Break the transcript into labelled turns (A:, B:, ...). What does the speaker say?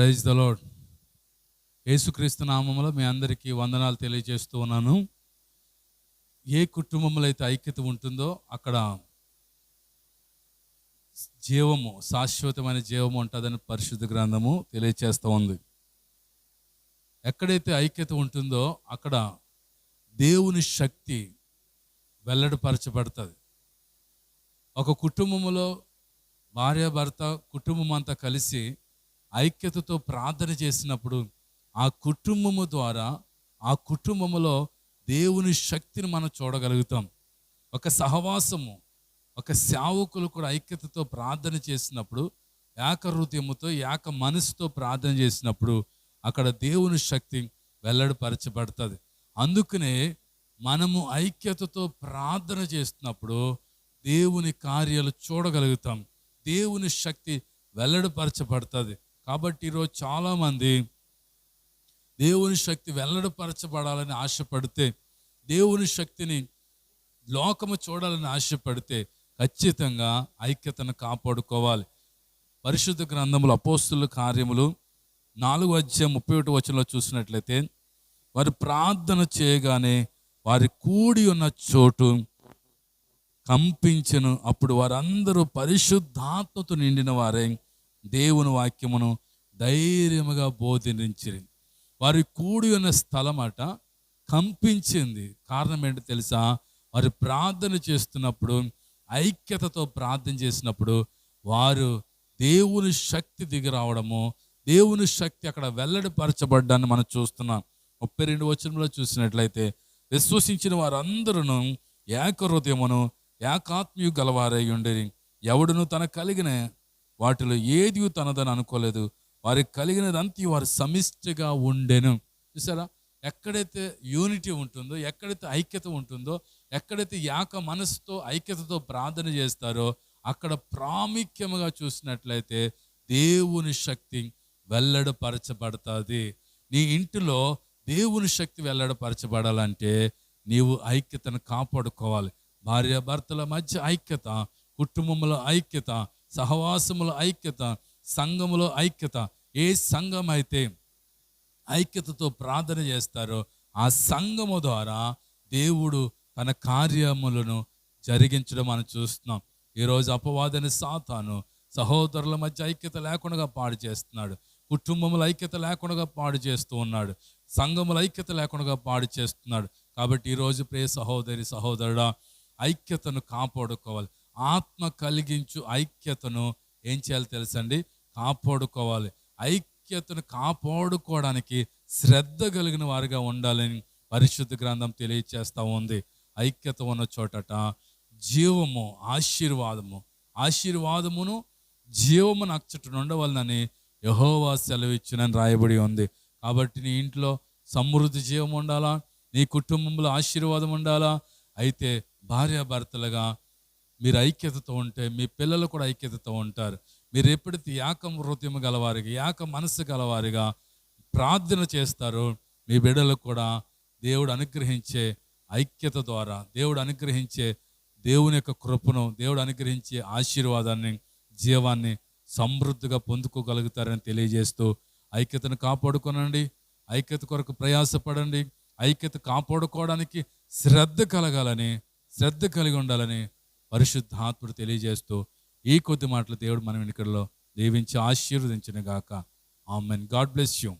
A: Praise the lord యేసుక్రీస్తు నామములో మీ అందరికీ వందనాలు తెలియజేస్తూ ఉన్నాను. ఏ కుటుంబంలో అయితే ఐక్యత ఉంటుందో అక్కడ జీవము శాశ్వతమైన జీవము ఉంటుందని పరిశుద్ధ గ్రంథము తెలియచేస్తూ ఉంది. ఎక్కడైతే ఐక్యత ఉంటుందో అక్కడ దేవుని శక్తి వెల్లడిపరచబడుతుంది. ఒక కుటుంబంలో భార్యాభర్త కుటుంబం అంతా కలిసి ఐక్యతతో ప్రార్థన చేసినప్పుడు ఆ కుటుంబము ద్వారా ఆ కుటుంబములో దేవుని శక్తిని మనం చూడగలుగుతాం. ఒక సహవాసము ఒక సేవకులు కూడా ఐక్యతతో ప్రార్థన చేసినప్పుడు ఏక హృదయముతో ఏక మనసుతో ప్రార్థన చేసినప్పుడు అక్కడ దేవుని శక్తి వెల్లడిపరచబడుతుంది. అందుకనే మనము ఐక్యతతో ప్రార్థన చేస్తున్నప్పుడు దేవుని కార్యాలు చూడగలుగుతాం. దేవుని శక్తి వెల్లడిపరచబడుతుంది. కాబట్టి ఈరోజు చాలామంది దేవుని శక్తి వెల్లడపరచబడాలని ఆశపడితే దేవుని శక్తిని లోకము చూడాలని ఆశపడితే ఖచ్చితంగా ఐక్యతను కాపాడుకోవాలి. పరిశుద్ధ గ్రంథములు అపోస్తుల కార్యములు నాలుగు అధ్యాయం ముప్పై ఒకటి వచనంలో చూసినట్లయితే వారు ప్రార్థన చేయగానే వారి కూడి ఉన్న చోటు కంపించను. అప్పుడు వారందరూ పరిశుద్ధాత్మతో నిండిన వారే. దేవుని వాక్యమును ధైర్యముగా బోధించిరి వారి కూడి ఉన్న స్థలం అట కంపించింది. కారణం ఏంటో తెలుసా? వారు ప్రార్థన చేస్తున్నప్పుడు ఐక్యతతో ప్రార్థన చేసినప్పుడు వారు దేవుని శక్తి దిగిరావడము దేవుని శక్తి అక్కడ వెల్లడిపరచబడ్డాన్ని మనం చూస్తున్నాం. ముప్పై రెండు వచనంలో చూసినట్లయితే విశ్వసించిన వారందరూ ఏక హృదయమును ఏకాత్మీయు గలవారై ఉండేది ఎవడును తన కలిగిన వాటిలో ఏది తనదని అనుకోలేదు. వారికి కలిగినదంతా వారు సమిష్టిగా ఉండెను. చూసారా ఎక్కడైతే యూనిటీ ఉంటుందో ఎక్కడైతే ఐక్యత ఉంటుందో ఎక్కడైతే యాక మనసుతో ఐక్యతతో ప్రార్థన చేస్తారో అక్కడ ప్రాముఖ్యముగా చూసినట్లయితే దేవుని శక్తి వెల్లడపరచబడుతుంది. నీ ఇంటిలో దేవుని శక్తి వెల్లడపరచబడాలంటే నీవు ఐక్యతను కాపాడుకోవాలి. భార్యాభర్తల మధ్య ఐక్యత కుటుంబంలో ఐక్యత సహవాసముల ఐక్యత సంఘములో ఐక్యత. ఏ సంఘం అయితే ఐక్యతతో ప్రార్థన చేస్తారో ఆ సంఘము ద్వారా దేవుడు తన కార్యములను జరిగించడం మనం చూస్తున్నాం. ఈరోజు అపవాదని సాతాను సహోదరుల మధ్య ఐక్యత లేకుండా పాడు చేస్తున్నాడు. కుటుంబముల ఐక్యత లేకుండా పాడు చేస్తూ ఉన్నాడు. సంఘముల ఐక్యత లేకుండా పాడు చేస్తున్నాడు. కాబట్టి ఈరోజు ప్రే సహోదరి సహోదరుడా ఐక్యతను కాపాడుకోవాలి. ఆత్మ కలిగించు ఐక్యతను ఏం చేయాలి తెలుసండి? కాపాడుకోవాలి. ఐక్యతను కాపాడుకోవడానికి శ్రద్ధ కలిగిన వారిగా ఉండాలని పరిశుద్ధ గ్రంథం తెలియచేస్తూ ఉంది. ఐక్యత ఉన్న చోటట జీవము ఆశీర్వాదము. ఆశీర్వాదమును జీవము నచ్చటం ఉండవలనని యహోవా సెలవిచ్చునని రాయబడి ఉంది. కాబట్టి నీ ఇంట్లో సమృద్ధి జీవం ఉండాలా? నీ కుటుంబంలో ఆశీర్వాదం ఉండాలా? అయితే భార్యాభర్తలుగా మీరు ఐక్యతతో ఉంటే మీ పిల్లలు కూడా ఐక్యతతో ఉంటారు. మీరు ఎప్పుడైతే ఏకం హృదయం గలవారిగా యాక మనసు గలవారిగా ప్రార్థన చేస్తారో మీ బిడ్డలకు కూడా దేవుడు అనుగ్రహించే ఐక్యత ద్వారా దేవుడు అనుగ్రహించే దేవుని యొక్క కృపను దేవుడు అనుగ్రహించే ఆశీర్వాదాన్ని జీవాన్ని సమృద్ధిగా పొందుకోగలుగుతారని తెలియజేస్తూ ఐక్యతను కాపాడుకోనండి. ఐక్యత కొరకు ప్రయాసపడండి. ఐక్యత కాపాడుకోవడానికి శ్రద్ధ కలగాలని శ్రద్ధ కలిగి ఉండాలని పరిశుద్ధాత్ముడు తెలియజేస్తూ ఈ కొద్ది మాటలు దేవుడు మన వెనుకల్లో దీవించి ఆశీర్వదించిన గాక. Amen God bless you